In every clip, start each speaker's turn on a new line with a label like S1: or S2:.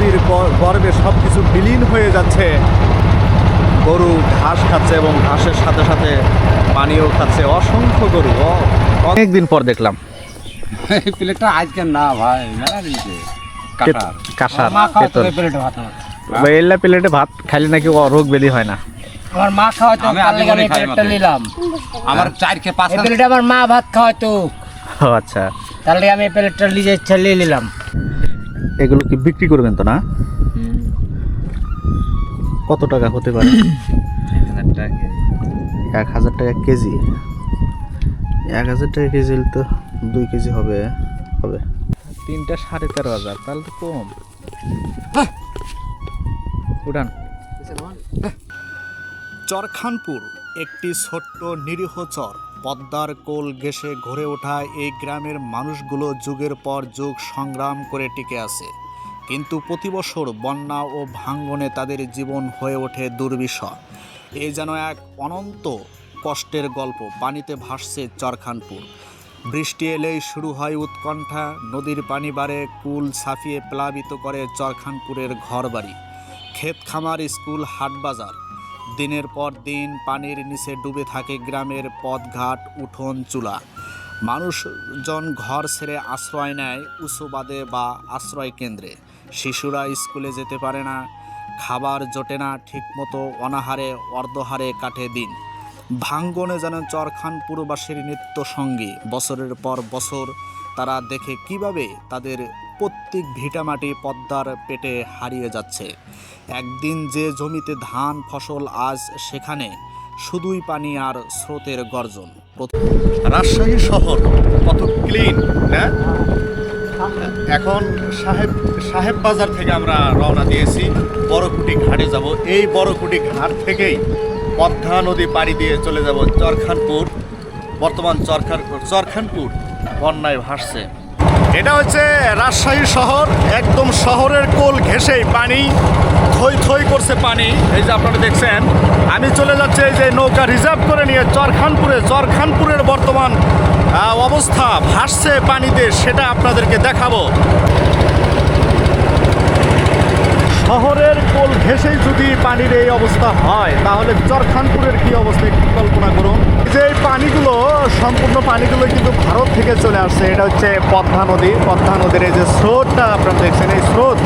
S1: নদীর গ- গর্ভে সব কিছু বিলীন হয়ে যাচ্ছে। গরু ঘাস খাচ্ছে এবং ঘাসের সাথে সাথে পানিও খাচ্ছে। অসংখ্য গরু। অনেকদিন পর দেখলাম।
S2: এই প্লেটটা আজকে না ভাই
S1: কাঁসার পেতল।
S3: প্লেটে ভাত। আমার
S1: এল্লা প্লেটে ভাত খাইলে নাকি রোগ ব্যাধি হয় না।
S3: আমার মা খাওয়াতো
S2: আমি
S3: প্লেটটা। নিলাম।
S2: আমার চার কে পাঁচ
S3: এই আমার মা ভাত খাওয়াতো
S1: আচ্ছা।
S3: আমি প্লেটটা নিজে ইচ্ছা নিয়ে নিলাম।
S1: এগুলো কি বিক্রি করবেন তো না? কত টাকা হতে পারে? এক হাজার টাকা কেজি। এক হাজার টাকা কেজি তো দুই কেজি হবে হবে। তিনটা সাড়ে তেরো হাজার তাহলে তো কম। উঠান। চরখানপুর একটি ছোট্ট নিরীহ চর। পদ্মার কোল ঘেঁষে ঘরে ওঠা এই গ্রামের মানুষগুলো যুগের পর যুগ সংগ্রাম করে টিকে আছে। কিন্তু প্রতি বছর বন্যা ও ভাঙ্গনে তাদের জীবন হয়ে ওঠে দুর্বিষহ। এ যেন এক অনন্ত কষ্টের গল্প। পানিতে ভাসছে চরখানপুর। বৃষ্টি এলেই শুরু হয় উৎকণ্ঠা। নদীর পানি বাড়ে, কুল ছাফিয়ে প্লাবিত করে চরখানপুরের ঘরবাড়ি। ক্ষেত খামার, স্কুল, হাটবাজার। দিনের পর দিন পানির নিচে ডুবে থাকে গ্রামের পথঘাট, উঠোন, চুলা। মানুষজন ঘর ছেড়ে আশ্রয় নেয় উঁচুবাদে বা আশ্রয় কেন্দ্রে। শিশুরা স্কুলে যেতে পারে না, খাবার জোটে না, ঠিকমতো অনাহারে, অর্ধহারে কাটে দিন। ভাঙ্গনে যেন চরখানপুরবাসীর নিত্য সঙ্গী বছরের পর বছর তারা দেখে কীভাবে তাদের প্রত্যেক ভিটামাটি পদ্মার পেটে হারিয়ে যাচ্ছে। একদিন যে জমিতে ধান ফসল আজ সেখানে, শুধুই পানি আর স্রোতের গর্জন। রাজশাহী শহর, কত ক্লিন এখন সাহেব সাহেব বাজার থেকে আমরা রওনা দিয়েছি, বড়কুটি ঘাটে যাব। এই বড়কুটি ঘাট থেকেই পদ্মা নদী পাড়ি দিয়ে চলে যাব চরখানপুর। বর্তমান চরখান, চরখানপুর বন্যায় ভাসছে। এটা হচ্ছে রাজশাহী শহর, একদম শহরের কোল ঘেঁষেই পানি, থই থই করছে পানি। এই যে আপনারা দেখছেন, আমি চলে যাচ্ছি এই যে নৌকা রিজার্ভ করে নিয়ে চরখানপুরে। চরখানপুরের বর্তমান অবস্থা, ভাসছে পানিতে, সেটা আপনাদেরকে দেখাবো। শহরের কোল ঘেঁষেই যদি পানির এই অবস্থা হয়, তাহলে চরখানপুরের কি অবস্থা একটু কল্পনা করুন। যে পানিগুলো, সম্পূর্ণ পানিগুলো কিন্তু ভারত থেকে চলে আসছে, এটা হচ্ছে পদ্মা নদী। পদ্মা নদীর এই যে স্রোতটা আপনারা দেখছেন, এই স্রোত,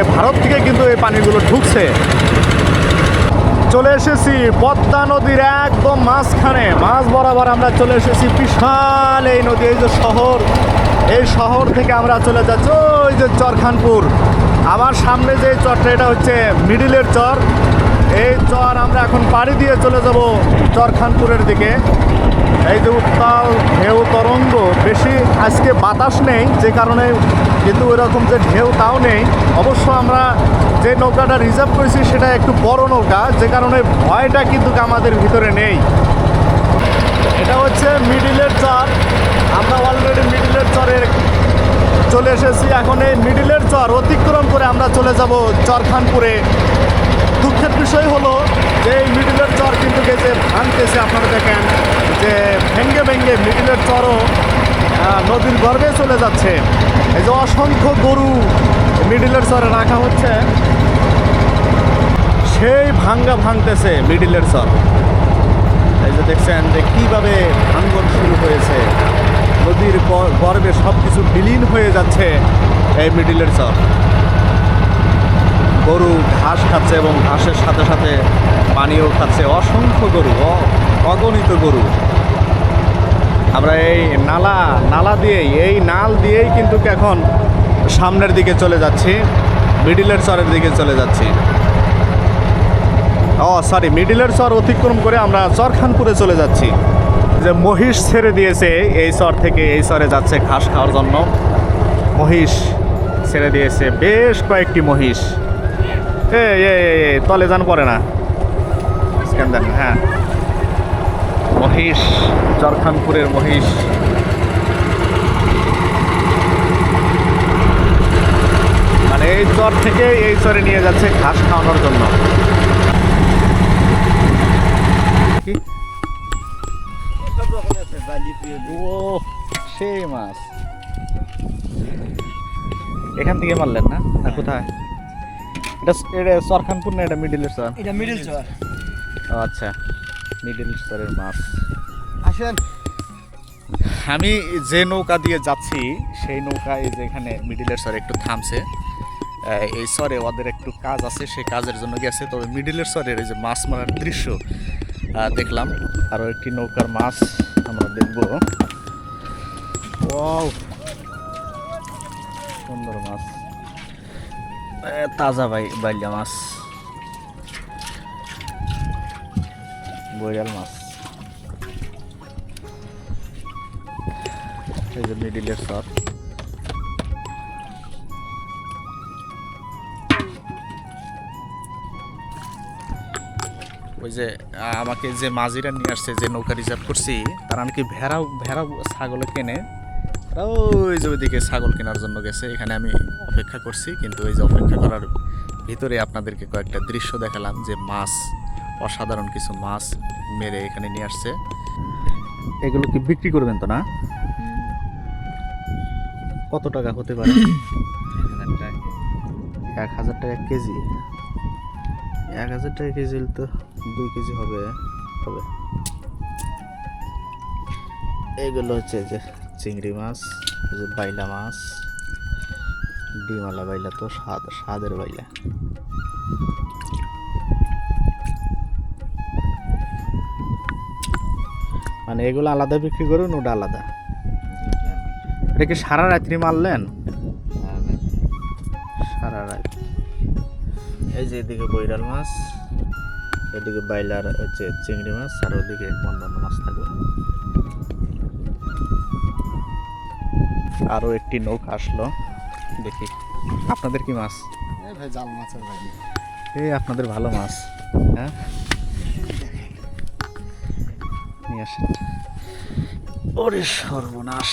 S1: এ ভারত থেকে কিন্তু এই পানিগুলো ঢুকছে। চলে এসেছি পদ্মা নদীর একদম মাঝখানে। মাঝ বরাবর আমরা চলে এসেছি বিশাল এই নদী, এই যে শহর। এই শহর থেকে আমরা চলে যাচ্ছি, ওই যে চরখানপুর। আমার সামনে যে চরটা, এটা হচ্ছে মিডিলের চর। এই চর আমরা এখন পাড়ি দিয়ে চলে যাব চরখানপুরের দিকে। এই যে উত্তাল ঢেউ তরঙ্গ, বেশি আজকে বাতাস নেই, যে কারণে কিন্তু ওইরকম যে ঢেউ তাও নেই। অবশ্য আমরা যে নৌকাটা রিজার্ভ করেছি, সেটা একটু বড় নৌকা, যে কারণে ভয়টা কিন্তু আমাদের ভিতরে নেই। এটা হচ্ছে মিডিলের চর। আমরা অলরেডি মিডিলের চরের চলে এসেছি এখন এই মিডিলের চর অতিক্রম করে আমরা চলে যাব চরখানপুরে। দুঃখের বিষয় হলো যে এই মিডিলের চর কিন্তু যে ভাঙতেছে, আপনারা দেখেন যে ভেঙ্গে ভেঙ্গে মিডিলের চরও নদীর গর্ভে চলে যাচ্ছে। এই যে অসংখ্য গরু মিডিলের চরে রাখা হচ্ছে। সেই ভাঙ্গা ভাঙতেছে মিডিলের চর। এই যে দেখছেন যে কীভাবে ভাঙ্গন শুরু হয়েছে। নদীর গ- গর্ভে সব কিছু বিলীন হয়ে যাচ্ছে এই মিডিলের চর। গরু ঘাস খাচ্ছে এবং ঘাসের সাথে সাথে পানিও খাচ্ছে। অসংখ্য গরু অগণিত গরু। আমরা এই নালা নালা দিয়েই, এই নাল দিয়েই কিন্তু এখন সামনের দিকে চলে যাচ্ছি, মিডিলের চরের দিকে চলে যাচ্ছি। ও সরি মিডিলের চর অতিক্রম করে আমরা চরখানপুরে চলে যাচ্ছি। যে মহিষ ছেড়ে দিয়েছে, এই চর থেকে এই চরে যাচ্ছে ঘাস খাওয়ার জন্য। মহিষ ছেড়ে দিয়েছে বেশ কয়েকটি মহিষ। এ তলে যান পড়ে না। হ্যাঁ। মহিষ, জরখানপুরের মহিষ। মানে এই চর থেকে এই চরে নিয়ে যাচ্ছে ঘাস খাওয়ানোর জন্য। ও সেই মাছ। এখান থেকে মারলেন না? না কোথায়? এটা এটা সরখানপুর না এটা মিডিলের সর
S3: এটা মিডিল চর
S1: আচ্ছা। মিডিল স্তরের মাছ।
S3: আসেন।
S1: আমি যে নৌকা দিয়ে যাচ্ছি সেই নৌকা এই যে এখানে মিডিলের স্বরে একটু থামছে এই স্বরে ওদের একটু কাজ আছে সেই কাজের জন্য গেছে। তবে মিডিলের স্বরের এই যে মাছ মারার দৃশ্য দেখলাম। আরও একটি নৌকার মাছ। দেখব। ওয়াও। সুন্দর মাছ। তাজা বাই বাইলা মাছ। বৈরাল মাছ। এই যে মিডিলের শট ওই যে আমাকে যে মাঝিরা নিয়ে আসছে, যে নৌকা রিজার্ভ করছি, তারা নাকি ভেড়া ভেড়া ছাগল কেনে। ওই যে ওইদিকে ছাগল কেনার জন্য গেছে। এখানে আমি অপেক্ষা করছি, কিন্তু ওই যে অপেক্ষা করার ভিতরে আপনাদেরকে কয়েকটা দৃশ্য দেখালাম, যে মাছ, অসাধারণ কিছু মাছ মেরে এখানে নিয়ে আসছে। এগুলো কি বিক্রি করবেন তো না? কত টাকা হতে পারে? এক হাজার টাকা কেজি। এক হাজার টাকা কেজি তো দুই কেজি হবে হবে। এইগুলো হচ্ছে যে চিংড়ি মাছ যে বাইলা মাছ। ডিমালা বাইলা তো স্বাদ স্বাদের বাইলা। মানে এগুলো আলাদা বিক্রি করুন ওটা আলাদা। এটা কি সারা রাত্রি মারলেন? সারা রাত এই যে এদিকে বৈরাল মাছ। এদিকে বাইলার হচ্ছে চিংড়ি মাছ আর ওদিকে অন্যান্য মাছ থাকবে। আরও একটি নৌকা আসলো দেখি। আপনাদের কি মাছ?
S2: ভাই জাল ভাই।
S1: এই আপনাদের ভালো মাছ হ্যাঁ? নিয়ে আসেন। ওরে সর্বনাশ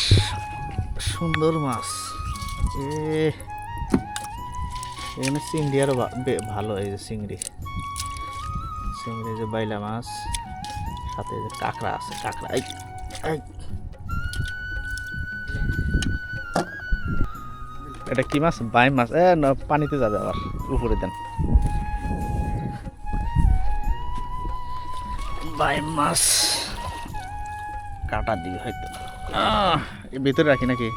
S1: সুন্দর মাছ। এ এখানে চিংড়ি আরও ভালো এই যে চিংড়ি। চিংড়ি যে বাইলা মাছ, সাথে যে কাঁকড়া আছে, কাঁকড়া, এই। এটা কি মাছ? বাই মাছ। এ পানিতে যাবে আবার, উপরে দেন। বাই মাছ। কাটা দিবে হয়তো। ভিতরে রাখি নাকি?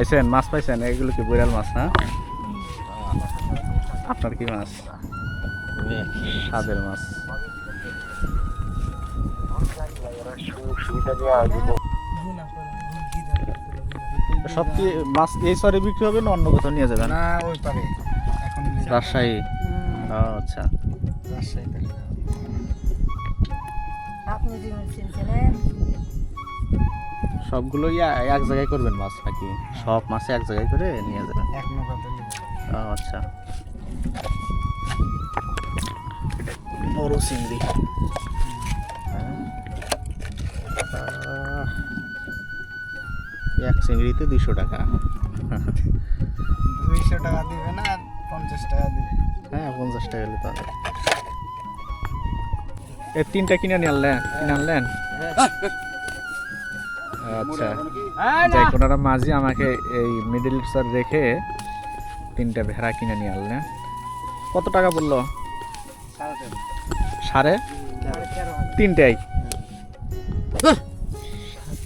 S1: পাইছেন মাছ পাইছেন? এগুলো কি বৈরাল মাছ না? আপনার কি মাছ? স্বাদের মাছ। সব কি মাছ এই সরে বিক্রি হবে না অন্য কোথাও নিয়ে যাবেন?
S2: না ওই পারে। এখন
S1: রাজশাহী। ও, আচ্ছা।
S2: রাজশাহীতে
S4: আপনি
S1: সবগুলোই এক জায়গায় করবেন মাছ নাকি? সব মাছ এক জায়গায় করে নিয়ে যাবেন? আচ্ছা। বড় চিংড়ি হ্যাঁ। এক চিংড়িতে দুশো টাকা।
S2: দুইশো টাকা দিবে না আর পঞ্চাশ টাকা দিবে
S1: হ্যাঁ পঞ্চাশ টাকা হলে তো এ তিনটা কিনে নিয়ে আনলেন? কিনে আনলেন? আচ্ছা। যাই কোনারা মাঝি আমাকে এই মিডিল স্যার রেখে তিনটা ভেড়া কিনে নিয়ে আনলেন কত টাকা বলল? সাড়ে? তিনটাই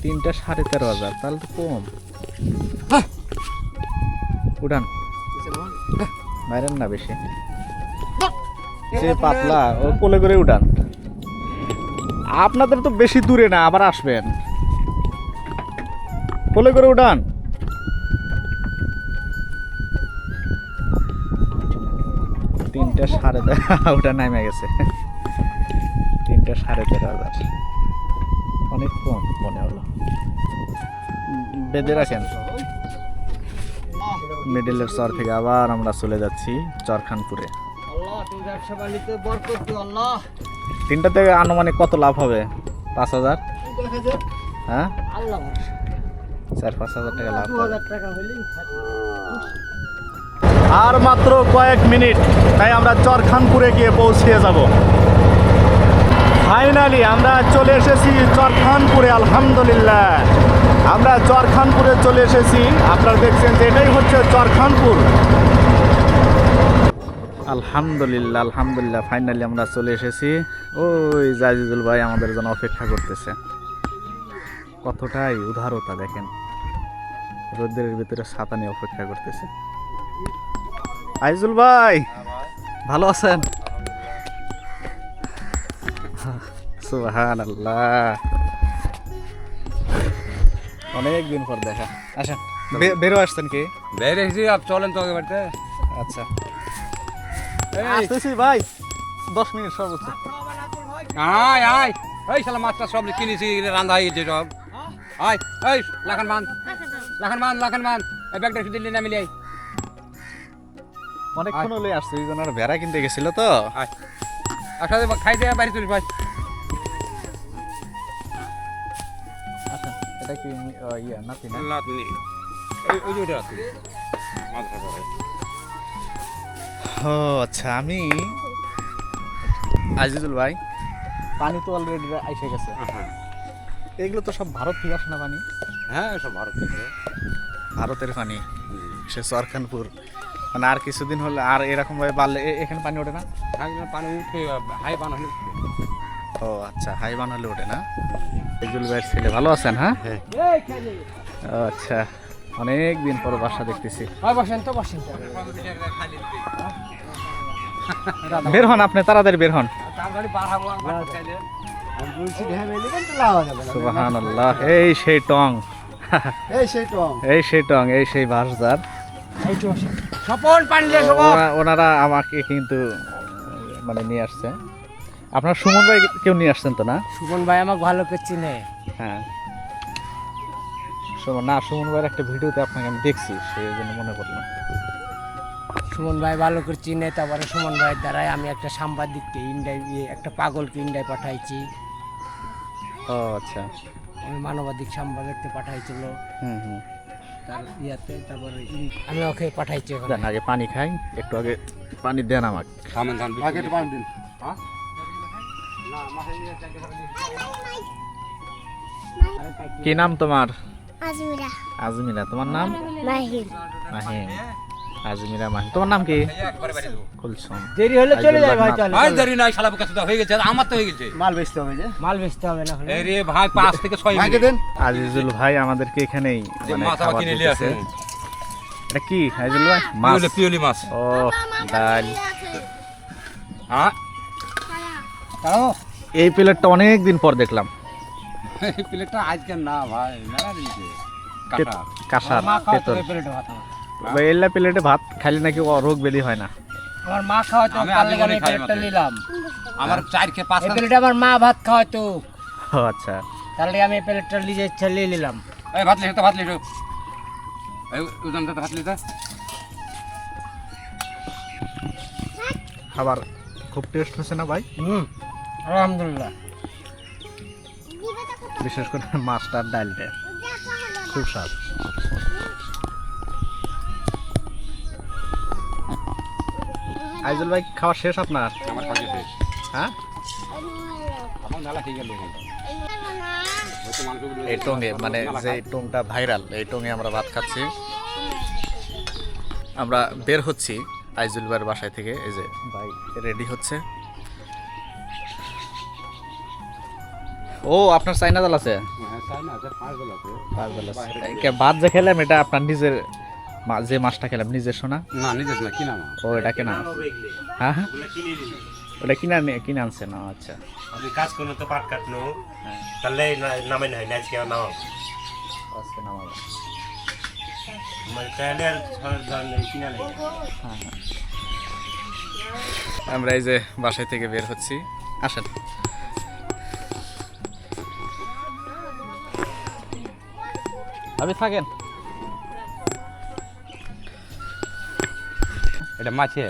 S1: তিনটা সাড়ে তেরো হাজার তাহলে তো কম। উঠান। বাইরেন না বেশি। সে পাতলা ও কোলে করে উঠান। আপনাদের তো বেশি দূরে না আবার আসবেন। কোলে করে উঠান। তিনটা সাড়ে তেরো ওটা নামে গেছে। তিনটা সাড়ে তেরো হাজার। অনেক কম মনে হলো। বেঁধে রাখেন। মিডিলের চর থেকে আবার আমরা চলে যাচ্ছি চরখানপুরে।
S3: আল্লাহ তুমি ব্যবসা বাণিজ্য বরকত দিও আল্লাহ।
S1: তিনটা থেকে আনুমানিক কত লাভ হবে? পাঁচ হাজার? হ্যাঁ। চার পাঁচ হাজার টাকা লাভ
S3: হইলেই
S1: আর মাত্র কয়েক মিনিট তাই আমরা চরখানপুরে গিয়ে পৌঁছিয়ে যাব। ফাইনালি আমরা চলে এসেছি চরখানপুরে আলহামদুলিল্লাহ। আমরা চরখানপুরে চলে এসেছি। আপনারা দেখছেন যে এটাই হচ্ছে চরখানপুর। আলহামদুলিল্লাহ আলহামদুলিল্লাহ ফাইনালি আমরা চলে এসেছি। ওই জাজিদুল ভাই আমাদের জন্য অপেক্ষা করতেছে। কতটাই উদারতা দেখেন। রোদ্রের ভিতরে ছাতা নিয়ে অপেক্ষা করতেছে। আইজুল ভাই ভালো আছেন? সুবহান আল্লাহ অনেক দিন পর দেখা আচ্ছা বেরো আসছেন কি?
S2: বের এসেছি আর চলেন তো আগে বাড়িতে।
S1: আচ্ছা। আসতেছি ভাই দশ মিনিট সর্বোচ্চ।
S2: আয় আয়। এই শালা মাছটা সব কিনেছি রান্ধা গেছে সব। আয় এই লাখান বান লাখান বান লাখান বান এই ব্যাগটা দিল্লি নামিলি
S1: অনেকক্ষণ হলে আসছে আর ভেড়া কিনতে গেছিল তো।
S2: আয়। একসাথে খাই দিয়ে বাড়ি ভাই।
S1: আচ্ছা এটা কি ইয়া নাতি না?
S2: ওই ওই যে ওটা আছে।
S1: ও আচ্ছা আমি আজিজুল ভাই। পানি তো অলরেডি এসে গেছে।
S2: হ্যাঁ।
S1: এগুলো তো সব ভারত থেকে আসে না পানি
S2: হ্যাঁ সব ভারত থেকে
S1: ভারতের পানি। সে সরখানপুর মানে আর কিছুদিন হলে আর এরকম ভাবে বাড়লে এ- এখানে পানি ওঠে না?
S2: হ্যাঁ পানি উঠে হাই পান হলে
S1: ও আচ্ছা হাইবান হলে ওঠে না? আজিজুল ভাইয়ের ছেলে ভালো আছেন হ্যাঁ? আচ্ছা অনেক দিন পর বাসা দেখতেছি।
S3: হয় বসেন তো বসেন
S1: বের হন আপনি তাড়াতাড়ি বের হন। এই সেই টং।
S3: এই সেই তো
S1: এই সেই টং এই সেই
S3: স্বপন পান্ডে
S1: ওনারা আমাকে কিন্তু মানে নিয়ে আসছে। আপনার সুমন ভাই কেউ নিয়ে আসছেন তো না?
S3: সুমন ভাই আমাকে ভালো করে চিনে।
S1: হ্যাঁ। সুমন না সুমন ভাইয়ের একটা ভিডিওতে আপনাকে আমি দেখছি সেই জন্য মনে পড়ল
S3: সুমন ভাই ভালো করে চিনে তারপরে সুমন ভাইয়ের দ্বারাই আমি একটা সাংবাদিককে ইন্ডিয়ায় একটা পাগলকে ইন্ডিয়ায় পাঠাইছি।
S1: ও আচ্ছা।
S3: আমি মানবাধিক সাংবাদিককে পাঠাইছিল।
S1: হুম হুম।
S3: তার ইয়াতে তারপরে আমি ওকে পাঠাইছি।
S1: দেন আগে পানি খাই একটু আগে পানি দেন আমাকে।
S2: থামেন, থামেন, বিস্কুট দিন। হ্যাঁ?
S1: কি নাম তোমার?
S4: আজমিরা।
S1: আজমিরা তোমার নাম?
S4: মাহির
S1: মাহিম। আজমিরা তোমার নাম কি। কুলসুম।
S3: দেরি হলে চলে যায় ভাই চলে
S2: ভাই দেরি নাই শালা বুকা হয়ে গেছে আমার তো হয়ে গেছে।
S3: মাল বেচতে হবে যে। মাল বেচতে হবে না
S2: ভাই পাঁচ থেকে ছয় মিনিট।
S1: আজিজুল ভাই আমাদেরকে এখানেই মানে
S2: মাছ আবার কিনে নিয়ে আসে।
S1: এটা কি আজিজুল ভাই? মাছ।
S2: পিওলি পিওলি মাছ।
S1: ও ডাল।
S2: হ্যাঁ?
S3: তাও
S1: এই প্লেটটা অনেক দিন পর দেখলাম।
S2: এই প্লেটটা আজকে না ভাই মেলা কাটা
S1: কাঁসার পেতল।
S3: এই প্লেটে ভাত? আমার।
S1: এল্লা প্লেটে ভাত খাইলে নাকি রোগ ব্যাধি হয় না?
S3: আমার মা খাওয়াতো
S2: আমি
S3: তার আমি
S2: করে
S3: প্লেটটা নিলাম।
S2: আমার চার খেয়ে পাঁচ
S3: প্লেটে আমার মা ভাত খাওয়াতো।
S1: আচ্ছা।
S3: তার লেগে আমি প্লেটটা নিজে ইচ্ছা নিয়ে নিলাম।
S2: এই ভাত লিখে তো ভাত লিখে এই উদাম ভাত লিখে
S1: খাবার খুব টেস্ট হয়েছে না ভাই?
S3: হুম আলহামদুলিল্লাহ।
S1: বিশেষ করে মাছটা আর ডালটা। খুব স্বাদ। আইজুল ভাই খাওয়া শেষ আপনার?
S2: আমার খাওয়া শেষ।
S1: হ্যাঁ?
S2: আমার মেলা ঠিক গেল
S1: এই টঙ্গে মানে যে টংটা ভাইরাল এই টঙ্গে আমরা ভাত খাচ্ছি। আমরা বের হচ্ছি আইজুল ভাইয়ের বাসায় থেকে এই যে ভাই রেডি হচ্ছে। ও আপনার চাইনা জাল আছে?
S2: হ্যাঁ
S1: ভাত যে খেলাম এটা আপনার নিজের যে মাছটা খেলাম নিজের শোনা
S2: না নিজের না কিনা না
S1: ও এটা কেনা? হ্যাঁ হ্যাঁ। ওটা কিনা কিনে আনছে না আচ্ছা।
S5: আপনি কাজ করুন তো পাট কাটনো। তাহলে না- নামে নাই আজকে নাও
S1: আজকে নামাবো।
S5: মানে তাহলে আর ছয় কিনা নেই।
S1: আমরা এই যে বাসায় থেকে বের হচ্ছি। আসেন। আপনি থাকেন
S2: এটা মাছে?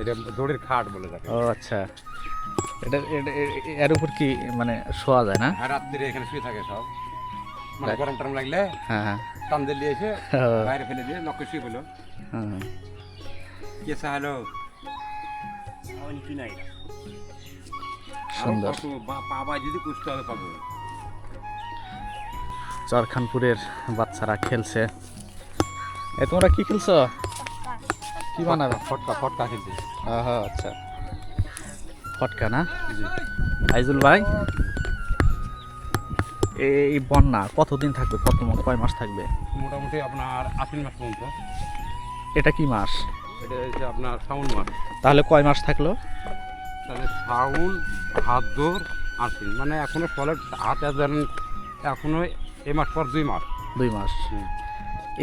S2: এটা দড়ির খাট বলে থাকে
S1: ও আচ্ছা। এটা এটা- এর উপর কি মানে শোয়া যায় না?
S2: রাত্রিরে এখানে শুয়ে থাকে সব। মানে গরম টরম লাগলে
S1: হ্যাঁ হ্যাঁ।
S2: টান দিয়ে এসে বাইরে ফেলে দিয়ে নককে শুয়ে পেল
S1: হুম, হুম।
S2: কে হ্যালো
S5: কিনাই
S1: সুন্দর
S2: বাবা যদি কুষ্ট হবে পাবো
S1: চরখানপুরের বাচ্চারা খেলছে। এ তোমরা কি খেলছো? কি বানাবে?
S2: ফটকা ফটকা খেলছি
S1: আহা, আচ্ছা। ফটকা না? আইজুল ভাই এই বন্যা কতদিন থাকবে? কত কয় মাস থাকবে?
S2: মোটামুটি আপনার আশ্বিন মাস পর্যন্ত।
S1: এটা কি মাস?
S2: এটা হচ্ছে আপনার শ্রাবণ মাস।
S1: তাহলে কয় মাস থাকল?
S2: তাহলে শ্রাবণ ভাদ্র আশ্বিন। মানে এখনও সলেট হাতে ধরেন এখনও এ মাস পর দুই মাস।
S1: দুই মাস।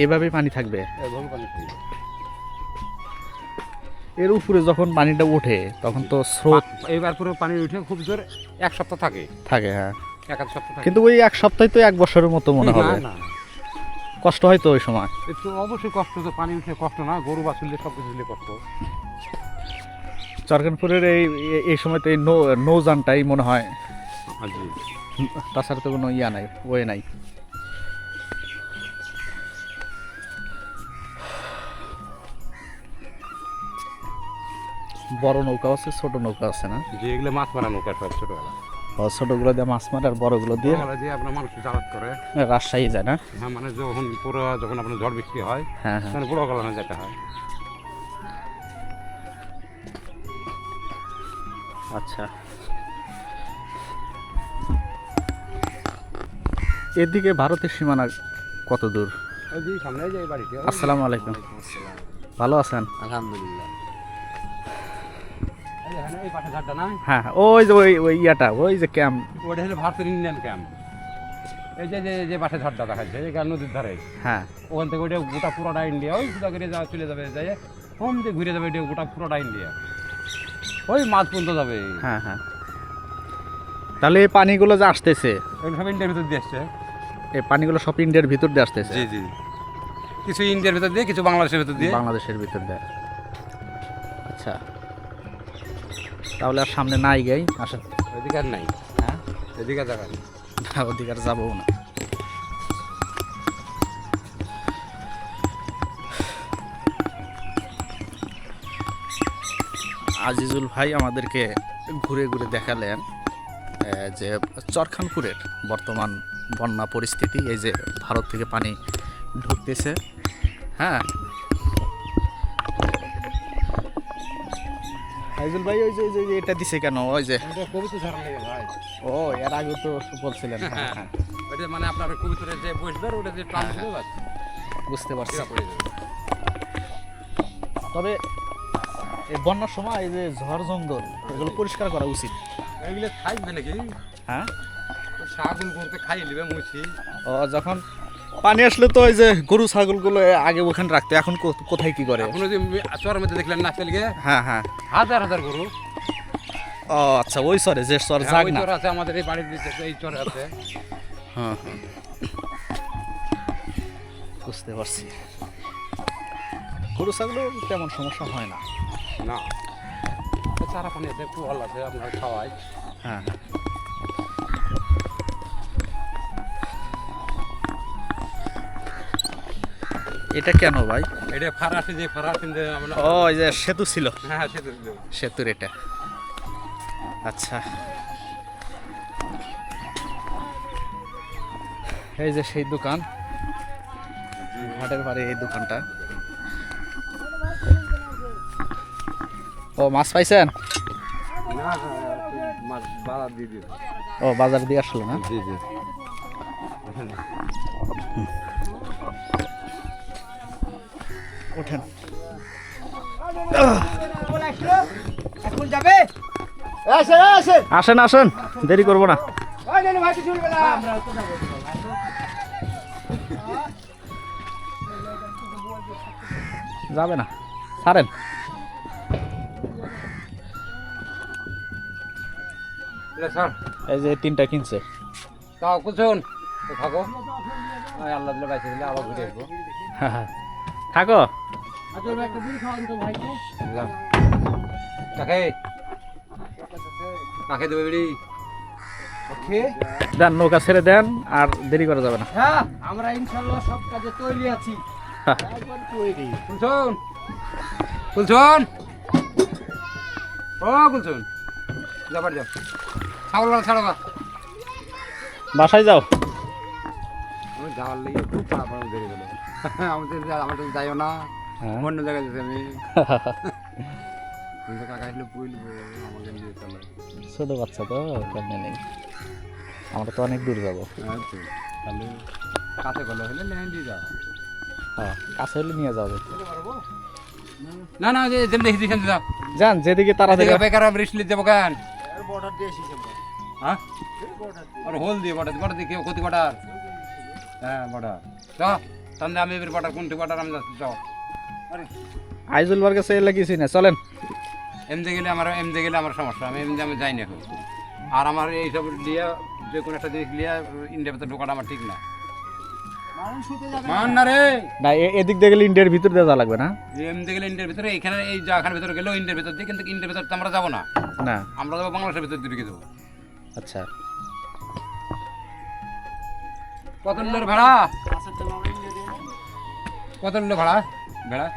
S1: এভাবেই পানি থাকবে?
S2: এভাবে পানি খাই
S1: এর উপরে যখন পানিটা ওঠে তখন তো স্রোত
S2: এবার পুরো পানি উঠে খুব জোর এক সপ্তাহ থাকে।
S1: থাকে হ্যাঁ।
S2: এক সপ্তাহ থাকে।
S1: কিন্তু ওই এক সপ্তাহে তো এক বছরের মতো মনে হবে।
S2: না,
S1: কষ্ট হয় তো ওই সময়?
S2: একটু অবশ্যই কষ্ট তো পানি উঠে কষ্ট না গরু বাছুরলে সব কিছু দিলে কষ্ট।
S1: চরকানপুরের এই এই- সময় তো এই নৌ নৌযানটাই মনে হয়। তাছাড়া তো কোনো ইয়া নাই ওয়ে নাই। বড় নৌকা আছে ছোট নৌকা আছে না?
S2: যে এগুলো মাছ মারা নৌকা সব ছোটবেলা।
S1: ছোটগুলো দিয়ে মাছ মারে আর বড়গুলো দিয়ে
S2: ছোটবেলা আপনার মানুষ চালাত করে।
S1: রাজশাহী যায় না?
S2: হ্যাঁ মানে যখন পুরো যখন আপনার ঝড় বৃষ্টি হয়
S1: হ্যাঁ হ্যাঁ।
S2: তখন বড় যেতে হয়।
S1: আচ্ছা। এদিকে ভারতের সীমানা কত দূর? আসসালামু আলাইকুম। ভালো আছেন?
S3: আলহামদুলিল্লাহ।
S1: হ্যাঁ হ্যাঁ, ওই যে ওই ওই ইয়াটা ওই যে ক্যাম্প।
S2: ওটা হলো ভারতের ইন্ডিয়ান ক্যাম্প এই যে যে যে পাশে ঝাড়টা দেখাচ্ছে এই যে নদীর ধারে।
S1: হ্যাঁ।
S2: ওখান থেকে ওইটা গোটা পুরোটা ইন্ডিয়া ওই সুদা করে যা চলে যাবে যাই হোম দিয়ে ঘুরে যাবে গোটা পুরোটা ইন্ডিয়া ওই মাছ পর্যন্ত যাবে।
S1: হ্যাঁ হ্যাঁ। তাহলে এই পানিগুলো যে আসতেছে
S2: সব ইন্ডিয়ার ভিতর দিয়ে আসছে।
S1: এই পানিগুলো সব ইন্ডিয়ার ভিতর দিয়ে আসতেছে?
S2: জি জি। কিছু ইন্ডিয়ার ভিতর দিয়ে কিছু বাংলাদেশের ভিতর দিয়ে।
S1: বাংলাদেশের ভিতর দিয়ে। আচ্ছা। তাহলে আর সামনে নাই গাই আসেন।
S2: অধিকার নাই।
S1: হ্যাঁ?
S2: এদিকে জায়গা নেই
S1: না, আর যাব না। আজিজুল ভাই আমাদেরকে ঘুরে ঘুরে দেখালেন যে চরখানপুরের বর্তমান বন্যা পরিস্থিতি এই যে ভারত থেকে পানি ঢুকতেছে। হ্যাঁ? আজিজুল ভাই ওই যে ওই যে- এটা দিছে কেন? ওই যে।
S2: ওইটা কবিতা ঝাড়া লেগে ভাই।
S1: ও এর আগে তো বলছিলেন। হ্যাঁ হ্যাঁ।
S2: ওইটা মানে আপনার কবিতার যে বসবে ওটা যে টান
S1: বুঝতে পারছি। তবে এই বন্যার সময় এই যে ঝড় জঙ্গল এগুলো পরিষ্কার করা উচিত।
S2: এগুলো খাইবে নাকি?
S1: হ্যাঁ?
S2: শাগুন করতে খাই নেবে মুছি।
S1: ও যখন পানি আসলে তো ওই যে গরু ছাগলগুলো আগে ওখানে রাখতো এখন কোথায় কি করে?
S2: ওই যে চরের মধ্যে দেখলেন না চলে
S1: হ্যাঁ হ্যাঁ।
S2: হাজার হাজার গরু।
S1: ও আচ্ছা ওই সরে যে সর
S2: হ্যাঁ,
S1: যাক
S2: ওই
S1: না।
S2: আছে আমাদের এই বাড়ির দিকে এই চর আছে।
S1: হ্যাঁ হ্যাঁ। বুঝতে পারছি। গরু ছাগল তেমন সমস্যা হয় না।
S2: না। চারা পানি আছে কুয়াল আছে আপনার খাওয়াই।
S1: হ্যাঁ হ্যাঁ। এটা কেন ভাই?
S2: এটা ফারাসি যে ফারাসি
S1: ও ওই যে সেতু ছিল।
S2: হ্যাঁ সেতু
S1: সেতুর এটা। আচ্ছা। এই যে সেই দোকান। হাটের বাড়ি এই দোকানটা। ও মাছ পাইছেন?
S2: না মাছ বাজার দিয়ে দিবে
S1: ও বাজার দিয়ে আসলো না?
S2: জি জি।
S1: ওঠেন।
S3: এখন যাবে?
S1: আসেন আসেন দেরি করব না। যাবে না ছাড়েন। এই যে তিনটা কিনছে।
S2: তাও কুচুন। থাকো আল্লাহ দিলে বাইসে দিলে আবার ঘুরে আসব।
S1: হ্যাঁ, হ্যাঁ। থাকো। দেন নৌকা ছেড়ে দেন আর দেরি করা যাবে না।
S3: হ্যাঁ আমরা ইনশাল্লাহ সব কাজে তৈরি আছি।
S1: হ্যাঁ।
S2: কুলছুন কুলছুন ও কুলছুন যাবার যাও। ছাগল ছাড়ো
S1: বাসায় যাও।
S2: যাওয়ার লেগে খুব খারাপ ধরে গেল আমাদের আমাদের যাইও না।
S1: হ্যাঁ।
S2: অন্য জায়গায় যেতে আমি কাকা আসলে পুইলবো আমাকে নিয়ে চলো।
S1: ছোট বাচ্চা তো কেমনে নেই? আমরা তো অনেক দূর যাব।
S2: হ্যাঁ তো। তাহলে কাছে গেলে হলে যাও।
S1: হ্যাঁ কাছে হলে নিয়ে যাবে।
S2: না না যে যেমন দেখি দিয়েছেন যাও
S1: যান যেদিকে তাড়াতাড়ি
S2: এদিকে বেকার বৃষ্টি দেবো কেন? হ্যাঁ? আর হোল দিয়ে বটার বটার দিয়ে কেউ ক্ষতি বটার হ্যাঁ বটার চ তাহলে আমি এবার বটার কোনটি বটার আমি যাচ্ছি চ
S1: আইজুল বার কাছে এলে কিছুই না চলেন।
S2: এমনি গেলে আমার এমনি গেলে আমার সমস্যা আমি এমনি আমি যাই না এখন। আর আমার এইসব দিয়ে যে কোনো একটা জিনিস দিয়ে ইন্ডিয়ার ভিতরে ঢোকাটা আমার ঠিক না। মান না। রে।
S1: না এদিক দিয়ে গেলে ইন্ডিয়ার ভিতর দিয়ে যাওয়া লাগবে না?
S2: যে এমনি গেলে ইন্ডিয়ার ভিতরে এখানে এই জায়গার ভিতরে গেলেও ইন্ডিয়ার ভিতর দিয়ে কিন্তু ইন্ডিয়ার ভিতরে তো আমরা যাব না।
S1: না।
S2: আমরা যাব বাংলাদেশের ভিতর দিয়ে ঢুকে দেবো
S1: আচ্ছা।
S2: কত ভাড়া? কত নিল ভাড়া? ভাড়া?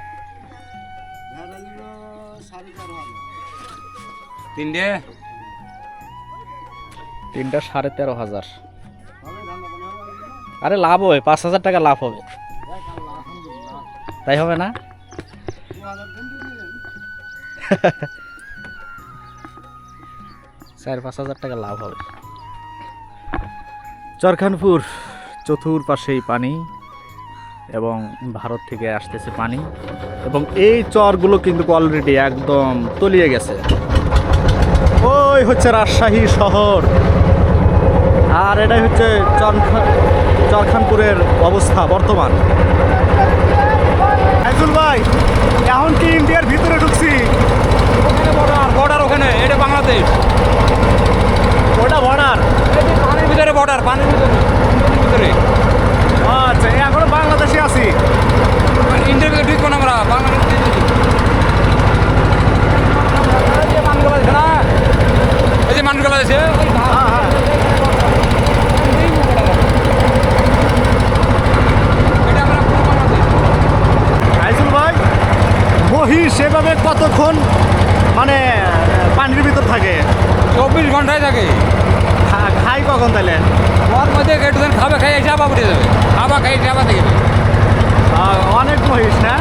S2: তিনটে?
S1: তিনটা সাড়ে তেরো হাজার। আরে লাভ হবে, পাঁচ হাজার টাকা লাভ হবে। তাই হবে না? চার পাঁচ হাজার টাকা লাভ হবে। চরখানপুর, চতুর পাশেই পানি। এবং ভারত থেকে আসতেছে পানি। এবং এই চরগুলো কিন্তু অলরেডি একদম তলিয়ে গেছে। ওই হচ্ছে রাজশাহী শহর। আর এটাই হচ্ছে চরখা- চরখানপুরের অবস্থা বর্তমান। ভাই এখন কি ইন্ডিয়ার ভিতরে ঢুকছি?
S2: বর্ডার বর্ডার ওখানে এটা বাংলাদেশ
S1: ওটা বর্ডার
S2: এই যে পানির ভিতরে বর্ডার পানির ভিতরে নদীর ভিতরে
S1: আচ্ছা এখনও বাংলাদেশে আছি
S2: ইন্ডিয়ার ভিতরে ঢুকবো না আমরা বাংলাদেশ দিয়ে দিচ্ছি। এই যে মানুষগুলো আছে না এই যে মানুষগুলো আছে ওই
S1: হ্যাঁ হ্যাঁ
S2: এটা আমরা পুরো বাংলাদেশ
S1: আইজুল ভাই মহিষ সেভাবে কতক্ষণ মানে পানির ভিতর থাকে
S2: চব্বিশ ঘন্টায় থাকে
S1: খা- খাই কখন তাহলে
S2: ওর মধ্যে একটু দিন খাবে খাই এসে আবার উঠে যাবে আবার খাই এসে আবার দেখবে
S1: আহ, অনেক মহিষ না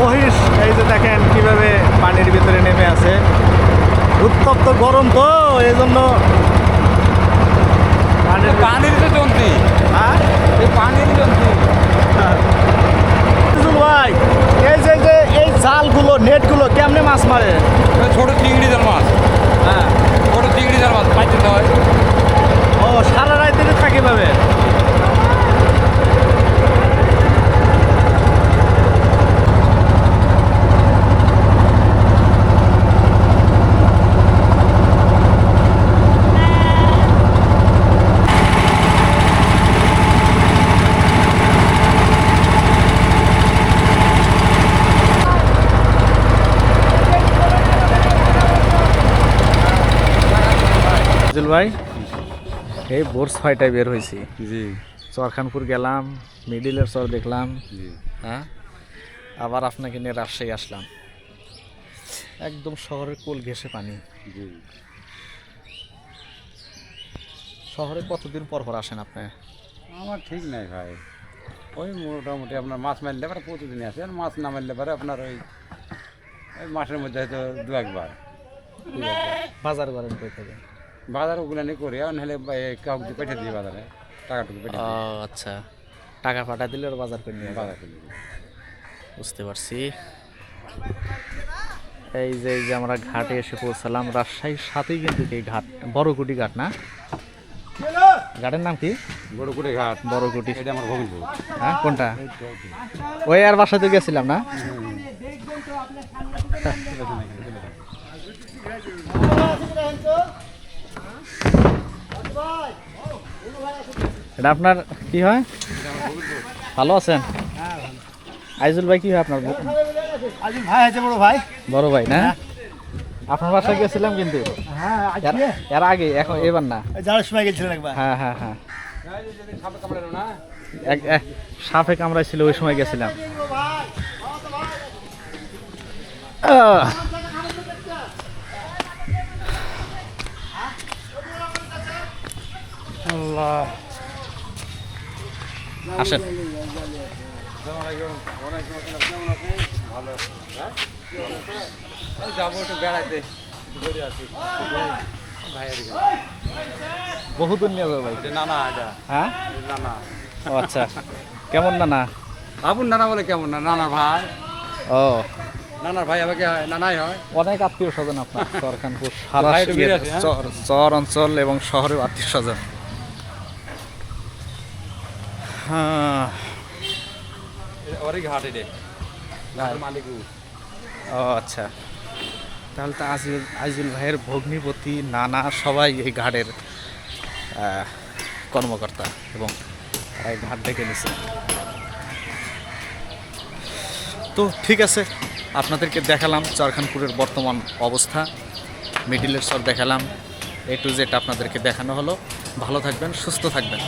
S1: মহিষ এই যে দেখেন কীভাবে পানির ভিতরে নেমে আছে উত্তপ্ত গরম তো এই জন্য পানির
S2: পানির তো জন্তি
S1: হ্যাঁ?
S2: এই পানির জন্তি
S1: আইজুল ভাই এই যে যে এই জালগুলো নেটগুলো কেমনে মাছ মারে
S2: ছোট চিংড়ি জাল মাছ
S1: হ্যাঁ
S2: ছোট চিংড়ি জাল মাছ পাইতে হয়
S1: ও সারা রাত দিনে থাকি পাবে আইজুল ভাই এই ভোর ছয়টায় বের হয়েছি।
S2: জি।
S1: চরখানপুর গেলাম মিডিলের চর দেখলাম।
S2: জি।
S1: হ্যাঁ? আবার আপনাকে নিয়ে রাজশাহী আসলাম। একদম শহরের কোল ঘেসে পানি।
S2: জি।
S1: শহরে কতদিন পর পর আসেন আপনি?
S2: আমার ঠিক নাই ভাই। ওই মোটামুটি আপনার মাছ মারলে পরে প্রতিদিনই আসে। আর মাছ না মারলে পরে আপনার ওই ওই মাসের মধ্যে হয়তো দু একবার।
S1: বাজার করেন কই থেকে?
S2: বাজার ওগুলো নিয়ে করি আর নাহলে কাউকে পেঠে দিই বাজারে টাকাটুকু পেঠে
S1: ও আচ্ছা। টাকা পাঠা দিলে ওর বাজার করে নিয়ে
S2: বাজার করে
S1: বুঝতে পারছি। এই যে এই যে আমরা ঘাটে এসে পৌঁছালাম রাজশাহীর সাথেই কিন্তু এই ঘাট বড়কুটি ঘাট না? ঘাটের নাম কি?
S2: বড়কুটে ঘাট।
S1: বড়কুটি।
S2: এটা আমার ভবিষ্যৎ
S1: হ্যাঁ কোনটা? ওই আর বাসাতে গেছিলাম না? এটা আপনার কি হয়? ভালো আছেন? আইজুল ভাই কি হয় আপনার
S3: ভাই আছে বড় ভাই।
S1: বড় ভাই না? আপনার বাসায় গেছিলাম কিন্তু।
S3: হ্যাঁ
S1: এর- আগে এখন এবার না।
S3: যাওয়ার সময় গেছিলেন একবার।
S1: হ্যাঁ হ্যাঁ হ্যাঁ।
S2: সাপে
S1: কামড়াইছিল ওই সময় গেছিলাম। আল্লাহ। আসেন।
S2: যাব একটু বেড়াইতে
S1: বহুদূর নিয়ে ভাই
S2: নানা এটা।
S1: হ্যাঁ?
S2: নানা।
S1: ও আচ্ছা। কেমন না না
S2: আপন নানা বলে কেমন না? নানার ভাই।
S1: ও।
S2: নানার ভাই আমাকে হয় নানাই হয়।
S1: অনেক আত্মীয় স্বজন আপনার চরখানপুর সারা
S2: হ্যাঁ?
S1: চর চর অঞ্চল এবং শহরের আত্মীয় স্বজন। হ্যাঁ। ও আচ্ছা। তাহলে তো আজিল আজিল ভাইয়ের ভগ্নিপতি নানা সবাই এই ঘাটের কর্মকর্তা এবং এই ঘাট ডেকে নিছে। তো ঠিক আছে আপনাদেরকে দেখালাম চরখানপুরের বর্তমান অবস্থা। মিডিলের সর দেখালাম। এ টু জেড আপনাদেরকে দেখানো হলো। ভালো থাকবেন সুস্থ থাকবেন।